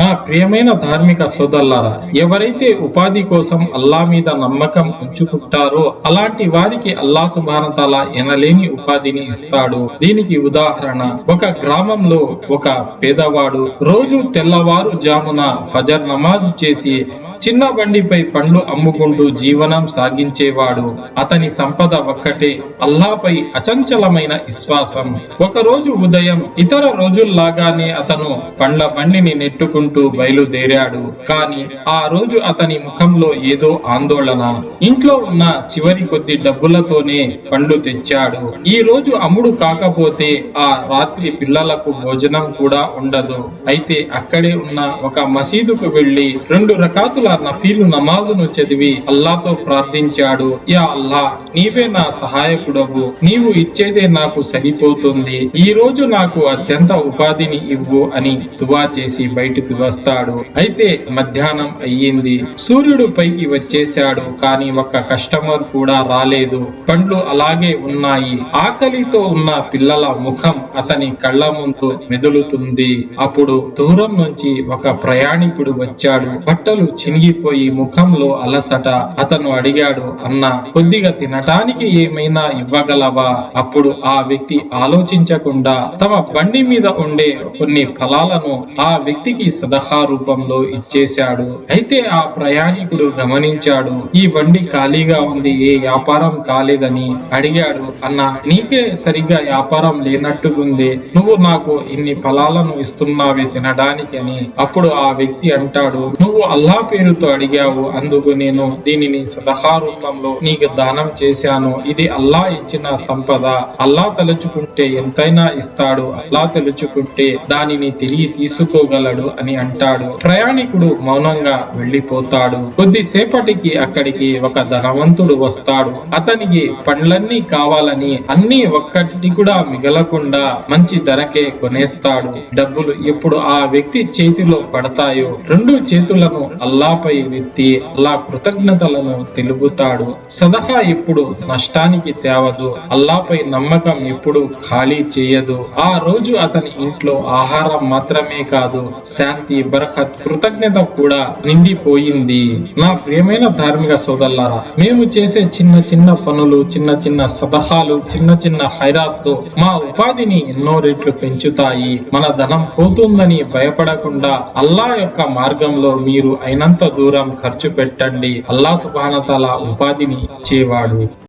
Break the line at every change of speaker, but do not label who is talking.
నా ప్రియమైన ధార్మిక సోదరులారా ఎవరైతే ఉపాధి కోసం అల్లా మీద నమ్మకం ఉంచుకుంటారో అలాంటి వారికి అల్లా సుబానతాల ఎనలేని ఉపాధిని ఇస్తాడు. దీనికి ఉదాహరణ ఒక గ్రామంలో ఒక పేదవాడు రోజు తెల్లవారు జామున ఫజర్ నమాజ్ చేసి చిన్న బండిపై పండ్లు అమ్ముకుంటూ జీవనం సాగించేవాడు. అతని సంపద ఒక్కటే అల్లాపై అచంచలమైన విశ్వాసం. ఒక రోజు ఉదయం ఇతర రోజుల్లాగానే అతను పండ్ల బండిని నెట్టుకుంటూ బయలుదేరాడు. కాని ఆ రోజు అతని ముఖంలో ఏదో ఆందోళన. ఇంట్లో ఉన్న చివరి కొద్ది డబ్బులతోనే పండ్లు తెచ్చాడు. ఈ రోజు అమ్ముడు కాకపోతే ఆ రాత్రి పిల్లలకు భోజనం కూడా ఉండదు. అయితే అక్కడే ఉన్న ఒక మసీదుకు వెళ్ళి రెండు రకాతుల నఫీలు నమాజును చదివి అల్లాతో ప్రార్థించాడు. యా అల్లా నీవే నా సహాయకుడవు. నీవు ఇచ్చేదే నాకు సరిపోతుంది. ఈ రోజు నాకు అత్యంత ఉపాధిని ఇవ్వు అని దువా చేసి బయటకు వస్తాడు. అయితే మధ్యాహ్నం అయ్యింది. సూర్యుడు పైకి వచ్చేశాడు కానీ ఒక కస్టమర్ కూడా రాలేదు. పండ్లు అలాగే ఉన్నాయి. ఆకలితో ఉన్న పిల్లల ముఖం అతని కళ్ళ ముందు మెదులుతుంది. అప్పుడు దూరం నుంచి ఒక ప్రయాణికుడు వచ్చాడు. బట్టలు చినిగిపోయి ముఖంలో అలసట. అతను అడిగాడు అన్న కొద్దిగా తినటానికి ఏమైనా ఇవ్వగలవా? అప్పుడు ఆ వ్యక్తి ఆలోచించకుండా తమ బండి మీద ఉండే కొన్ని ఫలాలను ఆ వ్యక్తికి సదహా రూపంలో ఇచ్చేశాడు. అయితే ఆ ప్రయాణికుడు గమనించాడు ఈ బండి ఖాళీగా ఉంది ఏ వ్యాపారం కాలేదని. అడిగాడు అన్న నీకే సరిగ్గా వ్యాపారం లేనట్టుగుంది. నువ్వు నాకు ఇన్ని ఫలాలను ఇస్తున్నావే తినడానికి అని అప్పుడు ఆ వ్యక్తి అంటాడు నువ్వు అల్లా పేరు పేరుతో అడిగావు. అందుకు నేను దీనిని సలహా రూపంలో నీకు దానం చేశాను. ఇది అల్లా ఇచ్చిన సంపద. అల్లా తలుచుకుంటే ఎంతైనా ఇస్తాడు. అల్లా తలుచుకుంటే దానిని తిరిగి తీసుకోగలడు అని అంటాడు. ప్రయాణికుడు మౌనంగా వెళ్ళిపోతాడు కొద్దిసేపటికి అక్కడికి ఒక ధనవంతుడు వస్తాడు. అతనికి పండ్లన్నీ కావాలని అన్ని ఒక్కటి కూడా మిగలకుండా మంచి ధరకే కొనేస్తాడు. డబ్బులు ఎప్పుడు ఆ వ్యక్తి చేతిలో పడతాయో రెండు చేతులను అల్లా అల్లాపై వ్యక్తి అల్లా కృతజ్ఞతలను తెలుపుతాడు. సదహా ఎప్పుడు నష్టానికి తేవదు. అల్లాపై నమ్మకం ఎప్పుడు ఖాళీ చేయదు. ఆ రోజు అతని ఇంట్లో ఆహారం మాత్రమే కాదు శాంతి బరకత్ కృతజ్ఞత కూడా నిండిపోయింది. నా ప్రియమైన ధార్మిక సోదల్లారా మేము చేసే చిన్న చిన్న పనులు చిన్న చిన్న సదహాలు చిన్న చిన్న హైరాత్తో మా ఉపాధిని ఎన్నో రెట్లు పెంచుతాయి. మన ధనం పోతుందని భయపడకుండా అల్లా యొక్క మార్గంలో మీరు అయినంత దూరం ఖర్చు పెట్టండి. అల్లా సుబానతల ఉపాధిని ఇచ్చేవాడు.